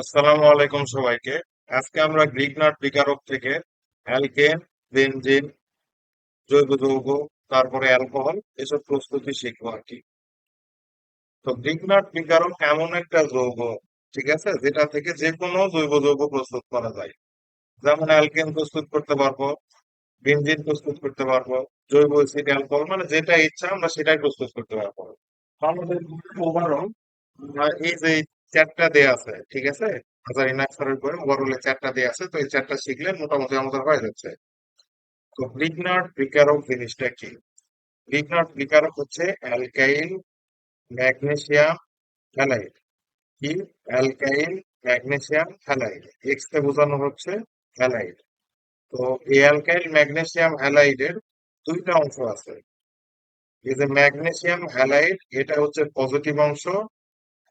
আসসালামু আলাইকুম সবাইকে। আজকে আমরা গ্রিক নাট বিকারক থেকে অ্যালকেন, বেনজিন, জৈব যৌগ, তারপরে অ্যালকোহল এসব প্রস্তুতি শিখব আর কি। তো গ্রিক নাট বিকারক এমন একটা যৌগ, ঠিক আছে, যেটা থেকে যে কোনো জৈব যৌগ প্রস্তুত করা যায়। যেমন অ্যালকেন প্রস্তুত করতে পারব, বেনজিন প্রস্তুত করতে পারব, জৈব অ্যাসিড, অ্যালকোহল মানে যেটা ইচ্ছা আমরা সেটাই প্রস্তুত করতে পারব। আমাদের ওভারঅল এই যে চারটা দেয়া আছে, ঠিক আছে? হাজার ইনাক্সারের উপরে ওভারঅলে চারটা দেয়া আছে, তো এই চারটা শিখলে মোটামুটি আমাদের হয়ে যাচ্ছে। তো গ্রিগনাট বিকারক জিনিসটা কি? গ্রিগনাট বিকারক হচ্ছে অ্যালকাইল, ম্যাগনেসিয়াম, হ্যালাইড। কি? Alkyl, magnesium, halide. এক্স তে বোঝানো হচ্ছে হ্যালাইড। তো এই অ্যালকাইল, ম্যাগনেসিয়াম, হ্যালাইডের দুইটা অংশ আছে। এই যে ম্যাগনেসিয়াম, হ্যালাইড, এটা হচ্ছে পজিটিভ অংশ,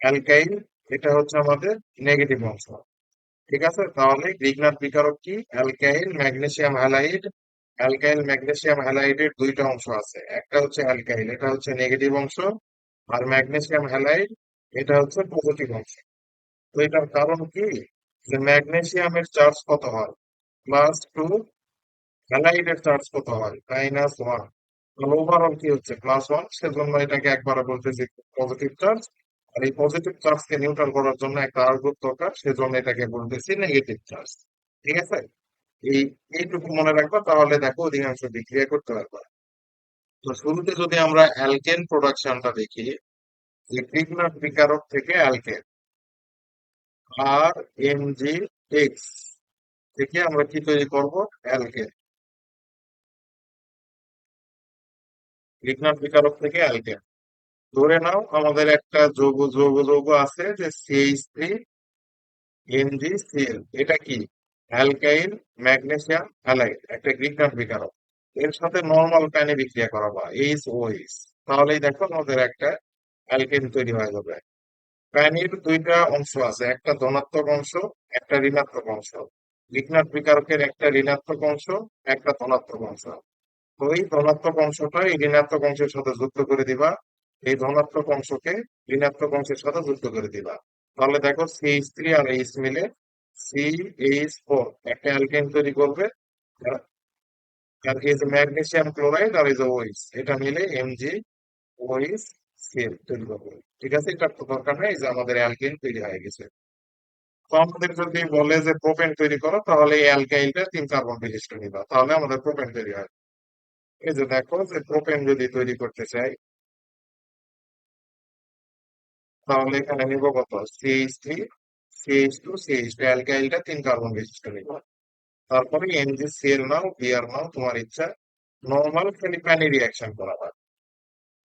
অ্যালকাইল এটা হচ্ছে আমাদের নেগেটিভ অংশ। ঠিক আছে? তাহলে গ্রিগনাট বিকারক কি? Alkyl magnesium halide alkyl magnesium হ্যালাইডের দুইটা অংশ আছে। একটা হচ্ছে অ্যালকাইল এটা হচ্ছে নেগেটিভ অংশ। আর ম্যাগনেসিয়াম হ্যালাইড এটা হচ্ছে পজিটিভ অংশ। তো এটার কারণ কি? যে ম্যাগনেসিয়ামের চার্জ কত হয়? প্লাস টু হ্যালাইডের চার্জ কত হয়? মাইনাস ওয়ান ওভারঅল কি হচ্ছে? প্লাস ওয়ান সেজন্য এটাকে একবার বলতেছি পজিটিভ চার্জ আর এই পজিটিভ চার্জকে নিউট্রাল করার জন্য একটা আর দরকার, সেজন্য এটাকে বলতেছি নেগেটিভ চার্জ ঠিক আছে? এই, এইটুকু মনে রাখবা, তাহলে দেখো অধিকাংশ বিক্রিয়া করতে পারবা। তো শুরুতে যদি আমরা অ্যালকেন প্রোডাকশনটা দেখি, যে গ্রিগনাট বিকারক থেকে alkane R M G X থেকে আমরা কি তৈরি করব? অ্যালকেন গ্রিগনাট বিকারক থেকে অ্যালকেন ধরে নাও, আমাদের একটা যৌগ যৌগ যৌগ আছে যে CH three M G C L এটা কি? অ্যালকাইল ম্যাগনেসিয়াম হ্যালাইড একটা গ্রিগনাট বিকারক। এর সাথে নর্মাল প্যানে বিক্রিয়া করা বা এইচ ও এইচ তাহলেই দেখো আমাদের একটা অ্যালকেন তৈরি হয়ে যাবে। প্যানির দুইটা অংশ আছে, একটা ধনাত্মক অংশ, একটা ঋণাত্মক অংশ। গ্রিগনাট বিকারকের একটা ঋণাত্মক অংশ, একটা ধনাত্মক অংশ। তো এই ধনাত্মক অংশটা এই ঋণাত্মক অংশের সাথে যুক্ত করে দিবা এই ধনাত্মক অংশকে ঋণাত্মক অংশের সাথে যুক্ত করে দিবা। তাহলে দেখো সিএইচ থ্রি আর এইচ মিলে সি এইচ ফোর একটা অ্যালকেন তৈরি করবে আর এই যে ম্যাগনেসিয়াম ক্লোরাইড আর এই যে ওইস এটা মিলে এমজি ওইস সিএল তৈরি করবে। ঠিক আছে? এটা দরকার নেই যে আমাদের অ্যালকেন তৈরি হয়ে গেছে। তো আমাদের যদি বলে যে প্রোপেন তৈরি করো, তাহলে এই অ্যালকাইলটা তিন কার্বন বিশিষ্ট নিবা, তাহলে আমাদের প্রোপেন তৈরি হয়। এই যে দেখো যে প্রোপেন যদি তৈরি করতে চাই তাহলে এখানে নিব কত? CH three CH two CH two অ্যালকাইলটা তিন কার্বন বিশিষ্ট নিব। তারপরে এমজি সিএল নাও বিআর নাও, তোমার ইচ্ছা। নর্মাল খালি প্যানি রিয়াকশন করা হয়।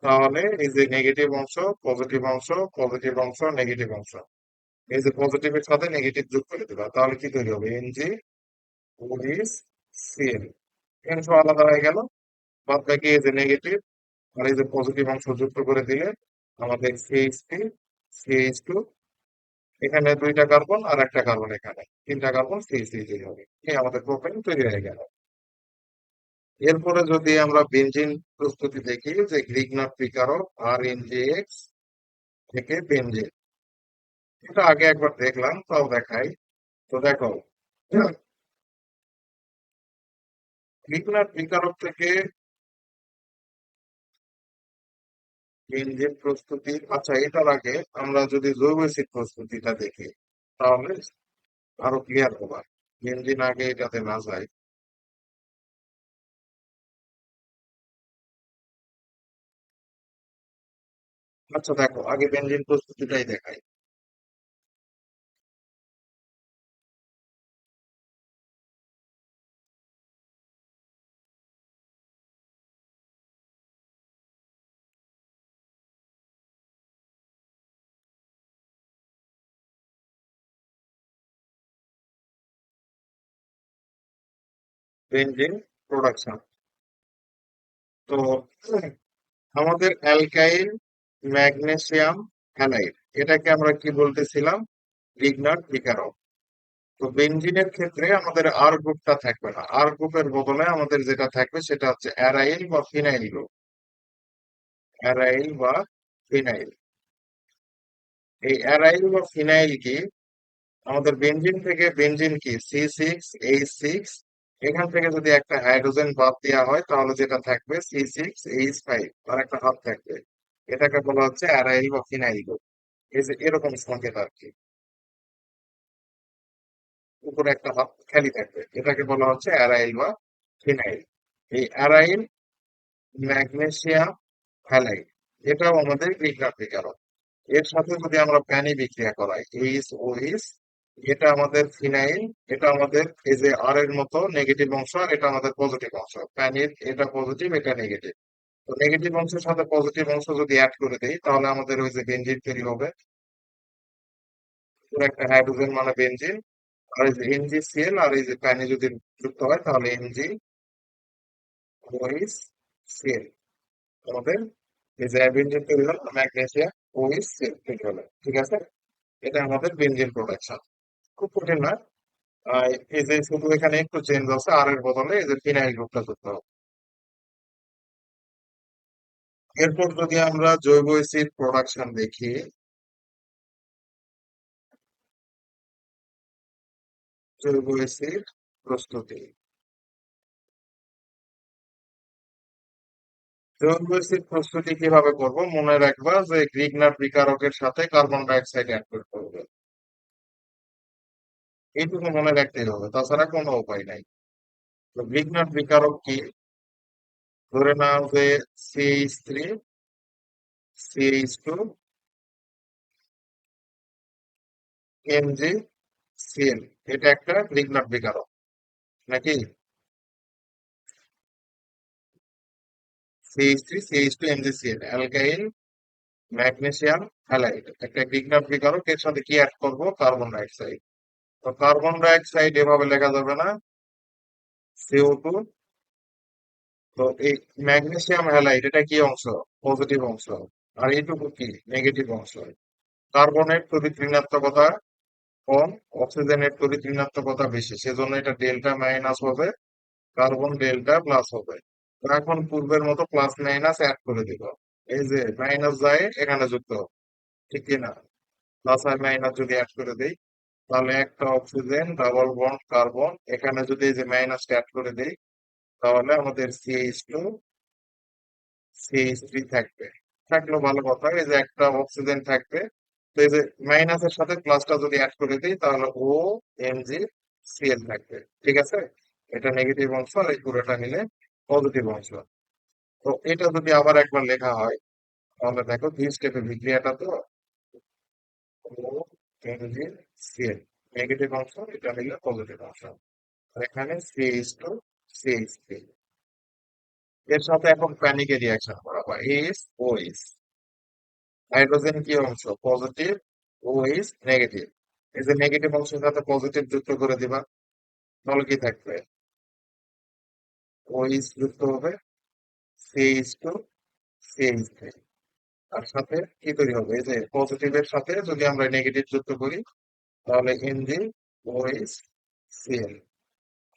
তাহলে এই যে নেগেটিভ অংশ পজিটিভ অংশ পজিটিভ অংশ নেগেটিভ অংশ। এই যে পজিটিভের সাথে নেগেটিভ যোগ করে দিবা, তাহলে কি তৈরি হবে? এনজি ওইস সিএল সব আলাদা হয়ে গেল। বাদ বাকি এই যে নেগেটিভ আর এই যে পজিটিভ অংশ যুক্ত করে দিলে, আমাদের সিএইচ থ্রি সিএইচ টু এখানে দুইটা কার্বন আর একটা কার্বন এখানে। তিনটা কার্বন সিএইচ থ্রি হবে। এই আমাদের প্রোপেন তৈরি হয়ে গেল। এরপরে যদি আমরা বেনজিন প্রস্তুতি দেখি, যে গ্রিগনাট বিকারক আর এক্স থেকে বেনজিন এটা আগে একবার দেখলাম, তাও দেখাই। তো দেখো গ্রিগনাট বিকারক থেকে বেনজিন প্রস্তুতি আচ্ছা এটার আগে আমরা যদি জৈব অ্যাসিড প্রস্তুতিটা দেখি, তাহলে আরও ক্লিয়ার হবা। বেনজিন আগে এটাতে না যায়। আচ্ছা দেখো, আগে বেঞ্জিন প্রস্তুতিটাই দেখাই। বেনজিন প্রোডাকশন তো আমাদের অ্যালকাইল, ম্যাগনেসিয়াম হ্যালাইড এটাকে আমরা কি বলতেছিলাম? লিগনার, বিকারক। তো বেঞ্জিনের ক্ষেত্রে আমাদের আর গ্রুপটা থাকবে না। আর গ্রুপের বদলে আমাদের যেটা থাকবে সেটা হচ্ছে অ্যারাইল বা ফিনাইল গ্রুপ। অ্যারাইল বা ফিনাইল। এই অ্যারাইল বা ফিনাইল কি? আমাদের বেঞ্জিন থেকে বেঞ্জিন কি? সি সিক্স, এইচ সিক্স এখান থেকে যদি একটা হাইড্রোজেন ভাব দেওয়া হয়, তাহলে যেটা থাকবে সি সিক্স এইচ ফাইভ আর একটা হাত থাকবে। এটাকে বলা হচ্ছে অ্যারাইল বা ফিনাইল এই যে এরকম সংকেত আর কি। উপরে একটা হাত খালি থাকবে। এটাকে বলা হচ্ছে অ্যারাইল বা ফিনাইল এই অ্যারাইল ম্যাগনেসিয়াম হ্যালাইড এটাও আমাদের বিক্রিয়া বিকারক এর সাথে যদি আমরা প্যানি বিক্রিয়া করাই এইচ ও এইচ এটা আমাদের ফিনাইল এটা আমাদের এই যে আর এর মতো নেগেটিভ অংশ আর এটা আমাদের পজিটিভ অংশ। প্যানির এটা পজিটিভ এটা নেগেটিভ তো নেগেটিভ অংশের সাথে পজিটিভ অংশ যদি অ্যাড করে দেই তাহলে আমাদের ওই যে বেনজিন তৈরি হবে। একটা হাইড্রোজেন মানে বেনজিন আর এই যে এনজি সিএল আর এই যে প্যানি যদি যুক্ত হয় তাহলে এনজি ওইস সিএল আমাদের এই যে বেনজিন তৈরি হলো ম্যাগনেসিয়াম ওইস সিএল তৈরি হলো। ঠিক আছে? এটা আমাদের বেনজিন প্রোডাকশন খুব কঠিন না। এই যে শুধু এখানে একটু চেঞ্জ আছে, আর এর বদলে এই যে ফিনাইল গ্রুপটা যুক্ত হবে। এরপর যদি আমরা জৈব অ্যাসিড প্রোডাকশন দেখি, জৈব এসিড প্রস্তুতি। জৈব অ্যাসিড প্রস্তুতি কীভাবে করব? মনে রাখবা যে গ্রিগনার বিকারকের সাথে কার্বন ডাই অক্সাইড অ্যাড করতে হবে। এইটুকু মনে রাখতেই হবে। তাছাড়া কোনো উপায় নাই। তো গ্রিগনার বিকারক কি? ধরে নাও যে CH three CH two MG CL এটা একটা গ্রিগনার বিকারক। নাকি? CH three CH two MG CL alkyl, magnesium halide একটা গ্রিগনার বিকারক, এর সাথে কি অ্যাড করব? Carbon dioxide. তো কার্বন ডাইঅক্সাইড এভাবে লেখা যাবে না। সিও টু তো এই ম্যাগনেসিয়াম হ্যালাইড, এটা কি অংশ? পজিটিভ অংশ। আর এইটুকু কি? নেগেটিভ অংশ। কার্বনের তড়িৎ ঋণাত্মকতা কম, অক্সিজেনের তড়িৎ ঋণাত্মকতা বেশি। সেজন্য এটা ডেল্টা মাইনাস হবে, কার্বন ডেল্টা প্লাস হবে। এখন পূর্বের মতো প্লাস মাইনাস অ্যাড করে দিব। এই যে মাইনাস যায়, এখানে যুক্ত। ঠিক কি না প্লাস আর মাইনাস যদি অ্যাড করে দেই তাহলে একটা অক্সিজেন ডাবল বন্ড কার্বন এখানে যদি এই যে মাইনাস অ্যাড করে দেই, তাহলে আমাদের সিএইচ টু সিএইচ থ্রি থাকবে। থাকলেও ভালো কথা, এই যে একটা অক্সিজেন থাকবে। তো এই যে মাইনাসের সাথে প্লাসটা যদি অ্যাড করে দিই, তাহলে ও এম জি সিএল থাকবে। ঠিক আছে? এটা নেগেটিভ অংশ আর এই পুরোটা নিলে পজিটিভ অংশ। তো এটা যদি আবার একবার লেখা হয়, তাহলে দেখো দুই স্টেপে বিক্রিয়াটা তো এম সিএল নেগেটিভ অংশ, এটা নিলে পজিটিভ অংশ। এখানে সিএইচ টু সিএইচ থ্রি এর সাথে এখন প্যানিকে রিয়াকশন করা। এস ও এস হাইড্রোজেন কি অংশ? পজিটিভ ও এস নেগেটিভ এই যে নেগেটিভ অংশের সাথে পজিটিভ যুক্ত করে দিবা। তাহলে কি থাকবে? ও এস যুক্ত হবে। CH two C CH three আর সাথে কি তৈরি হবে? এই যে পজিটিভের সাথে যদি আমরা নেগেটিভ যুক্ত করি, তাহলে এনজি ও এস সিএল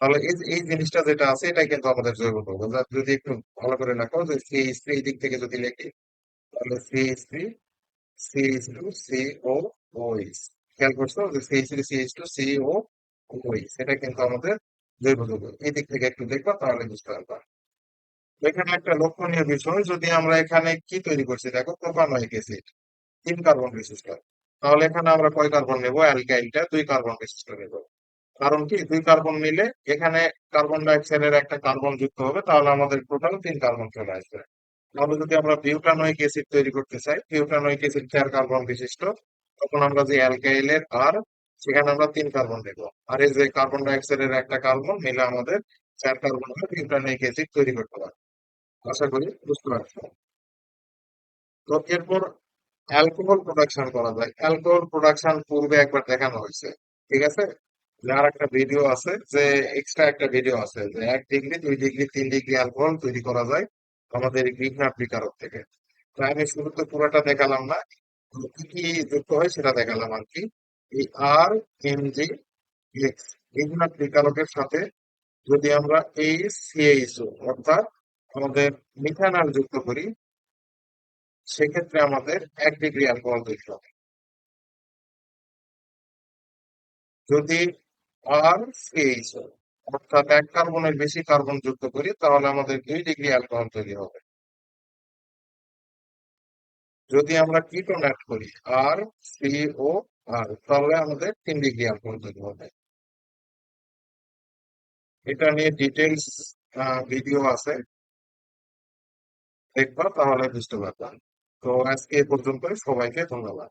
তাহলে এই এই জিনিসটা যেটা আছে এটা কিন্তু আমাদের জৈব যৌগ যদি একটু ভালো করে লেখো যে সিএইচ থ্রি দিক থেকে যদি লিখি, তাহলে CH three CH two CO OH খেয়াল করছ যে CH three CH two CO OH এটা কিন্তু আমাদের জৈব যৌগ এই দিক থেকে একটু দেখবা, তাহলে বুঝতে পারবা। এখানে একটা লক্ষণীয় বিষয়, যদি আমরা এখানে কি তৈরি করছি? দেখো, প্রোপানয়িক অ্যাসিড, তিন কার্বন বিশিষ্ট তাহলে এখানে আমরা কয় কার্বন নেব? অ্যালকাইলটা দুই কার্বন বিশিষ্ট নেব। কারণ কি? দুই কার্বন নিলে এখানে কার্বন ডাইঅক্সাইডের একটা কার্বন যুক্ত হবে, তাহলে আমাদের টোটাল তিন কার্বন চলে আসবে। তাহলে যদি আমরা বিউটানোয়িক অ্যাসিড তৈরি করতে চাই, বিউটানোয়িক অ্যাসিড চার কার্বন বিশিষ্ট, তখন আমরা যে অ্যালকাইলের আর, সেখানে আমরা তিন কার্বন দেব আর এই যে কার্বন ডাইঅক্সাইডের একটা কার্বন মিলে আমাদের চার কার্বন বিউটানোয়িক অ্যাসিড তৈরি করতে পারবে। আশা করি বুঝতে পারছ। তো এরপর অ্যালকোহল প্রোডাকশন করা যায়। অ্যালকোহল প্রোডাকশন পূর্বে একবার দেখানো হয়েছে, ঠিক আছে? যার একটা ভিডিও আছে, যে এক্সট্রা একটা ভিডিও আছে, যে এক ডিগ্রি, দুই ডিগ্রি, তিন ডিগ্রি অ্যালকোহল তৈরি করা যায় আমাদের গ্রিগনার বিকারক থেকে। তো আমি শুরুতে পুরোটা দেখালাম না কি কি যুক্ত হয় সেটা দেখালাম আর কি। এই R M G X Grignard বিকারকের সাথে যদি আমরা এই সিএইচও অর্থাৎ আমাদের মিথানল যুক্ত করি, সেক্ষেত্রে আমাদের এক ডিগ্রি অ্যালকোহল তৈরি হবে। যদি আর অর্থাৎ এক কার্বনের বেশি কার্বন যুক্ত করি, তাহলে আমাদের দুই ডিগ্রি অ্যালকোহল তৈরি হবে। যদি আমরা কিটোন অ্যাড করি আর সি ও আর তাহলে আমাদের তিন ডিগ্রি অ্যালকোহল তৈরি হবে। এটা নিয়ে ডিটেলস ভিডিও আছে। দেখবা তাহলে বুঝতে পারবা। তো আজকে এ পর্যন্ত সবাইকে ধন্যবাদ।